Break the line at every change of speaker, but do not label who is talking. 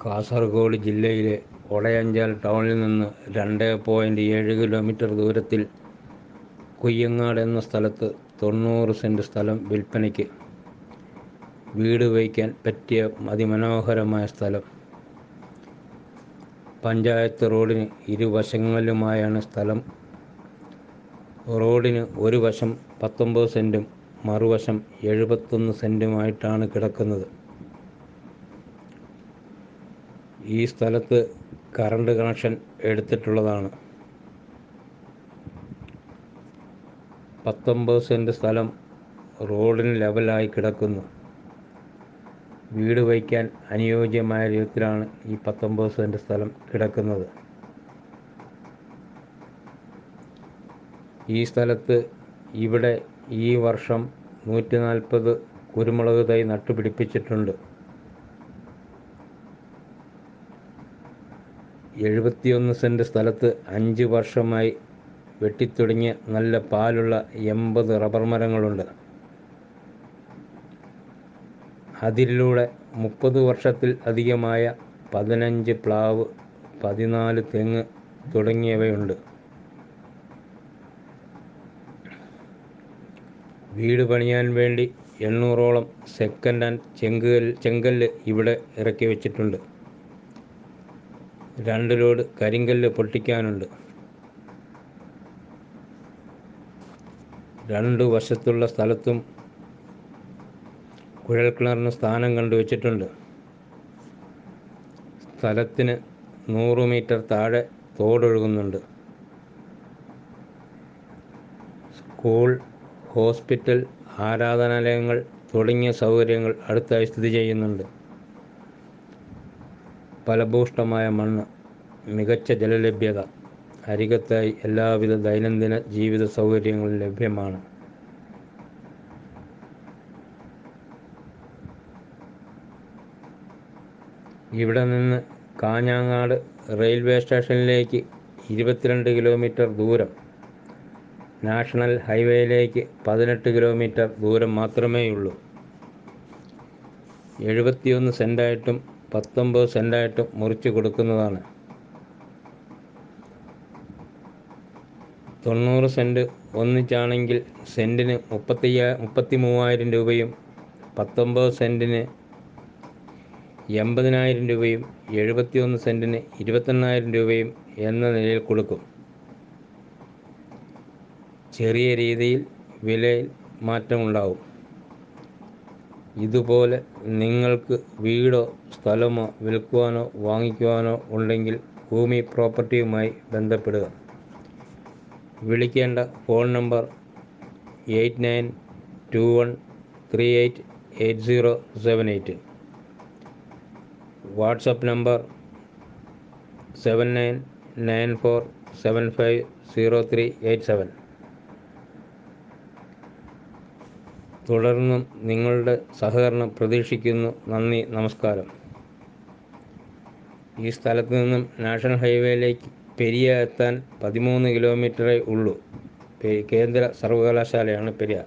കാസർഗോഡ് ജില്ലയിലെ ഒളയഞ്ചാൽ ടൗണിൽ നിന്ന് രണ്ട് പോയിന്റ് ഏഴ് കിലോമീറ്റർ ദൂരത്തിൽ കുയ്യങ്ങാട് എന്ന സ്ഥലത്ത് തൊണ്ണൂറ് സെന്റ് സ്ഥലം വിൽപ്പനയ്ക്ക് വീട് വയ്ക്കാൻ പറ്റിയ അതിമനോഹരമായ സ്ഥലം. പഞ്ചായത്ത് റോഡിന് ഇരുവശങ്ങളിലുമായാണ് സ്ഥലം. റോഡിന് ഒരു വശം പത്തൊമ്പത് സെന്റും മറുവശം എഴുപത്തൊന്ന് സെന്റുമായിട്ടാണ് കിടക്കുന്നത്. ഈ സ്ഥലത്ത് കറണ്ട് കണക്ഷൻ എടുത്തിട്ടുള്ളതാണ്. പത്തൊമ്പത് സെന്റ് സ്ഥലം റോഡിന് ലെവലായി കിടക്കുന്നു. വീട് വയ്ക്കാൻ അനുയോജ്യമായ രീതിയിലാണ് ഈ പത്തൊമ്പത് സെന്റ് സ്ഥലം കിടക്കുന്നത്. ഈ സ്ഥലത്ത് ഇവിടെ ഈ വർഷം നൂറ്റി നാൽപ്പത് കുരുമുളക് തൈ നട്ടുപിടിപ്പിച്ചിട്ടുണ്ട്. എഴുപത്തിയൊന്ന് സെന്റ് സ്ഥലത്ത് അഞ്ച് വർഷമായി വെട്ടിത്തുടങ്ങിയ നല്ല പാലുള്ള എൺപത് റബ്ബർ മരങ്ങളുണ്ട്. അതിലൂടെ മുപ്പത് വർഷത്തിൽ അധികമായ പതിനഞ്ച് പ്ലാവ് പതിനാല് തെങ്ങ് തുടങ്ങിയവയുണ്ട്. വീട് പണിയാൻ വേണ്ടി എണ്ണൂറോളം സെക്കൻഡ് ഹാൻഡ് ചെങ്കൽ ചെങ്കല്ല് ഇവിടെ ഇറക്കി വെച്ചിട്ടുണ്ട് രണ്ട് ലോഡ് കരിങ്കല്ല് പൊട്ടിക്കാനുണ്ട്. രണ്ടു വശത്തുള്ള സ്ഥലത്തും കുഴൽക്കിണറിന് സ്ഥാനം കണ്ടുവച്ചിട്ടുണ്ട് സ്ഥലത്തിന് നൂറ് മീറ്റർ താഴെ തോടൊഴുകുന്നുണ്ട്. സ്കൂൾ ഹോസ്പിറ്റൽ ആരാധനാലയങ്ങൾ തുടങ്ങിയ സൗകര്യങ്ങൾ അടുത്തായി സ്ഥിതി ചെയ്യുന്നുണ്ട്. ഫലഭൂഷ്ടമായ മണ്ണ് മികച്ച ജലലഭ്യത അരികത്തായി എല്ലാവിധ ദൈനംദിന ജീവിത സൗകര്യങ്ങളും ലഭ്യമാണ്. ഇവിടെ നിന്ന് കാഞ്ഞങ്ങാട് റെയിൽവേ സ്റ്റേഷനിലേക്ക് ഇരുപത്തിരണ്ട് കിലോമീറ്റർ ദൂരം. നാഷണൽ ഹൈവേയിലേക്ക് പതിനെട്ട് കിലോമീറ്റർ ദൂരം മാത്രമേ മാത്രമേയുള്ളൂ. എഴുപത്തിയൊന്ന് സെന്റായിട്ടും പത്തൊമ്പത് സെന്റായിട്ട് മുറിച്ച് കൊടുക്കുന്നതാണ്. തൊണ്ണൂറ് സെന്റ് ഒന്നിച്ചാണെങ്കിൽ സെന്റിന് മുപ്പത്തി മുപ്പത്തി മൂവായിരം രൂപയും പത്തൊമ്പത് സെന്റിന് എൺപതിനായിരം രൂപയും എഴുപത്തിയൊന്ന് സെന്റിന് ഇരുപത്തെണ്ണായിരം രൂപയും എന്ന നിലയിൽ കൊടുക്കും. ചെറിയ രീതിയിൽ വിലയിൽ മാറ്റമുണ്ടാവും. ഇതുപോലെ നിങ്ങൾക്ക് വീടോ സ്ഥലമോ വിൽക്കുവാനോ വാങ്ങിക്കുവാനോ ഉണ്ടെങ്കിൽ ഭൂമി പ്രോപ്പർട്ടിയുമായി ബന്ധപ്പെടുക. വിളിക്കേണ്ട phone number eight nine two one three eight eight zero seven eight. WhatsApp number seven nine nine four seven five zero three eight seven. തുടർന്നും നിങ്ങളുടെ സഹകരണം പ്രതീക്ഷിക്കുന്നു. നന്ദി നമസ്കാരം. ഈ സ്ഥലത്ത് നിന്നും നാഷണൽ ഹൈവേയിലേക്ക് പെരിയ എത്താൻ പതിമൂന്ന് കിലോമീറ്ററേ ഉള്ളൂ. കേന്ദ്ര സർവകലാശാലയാണ് പെരിയ.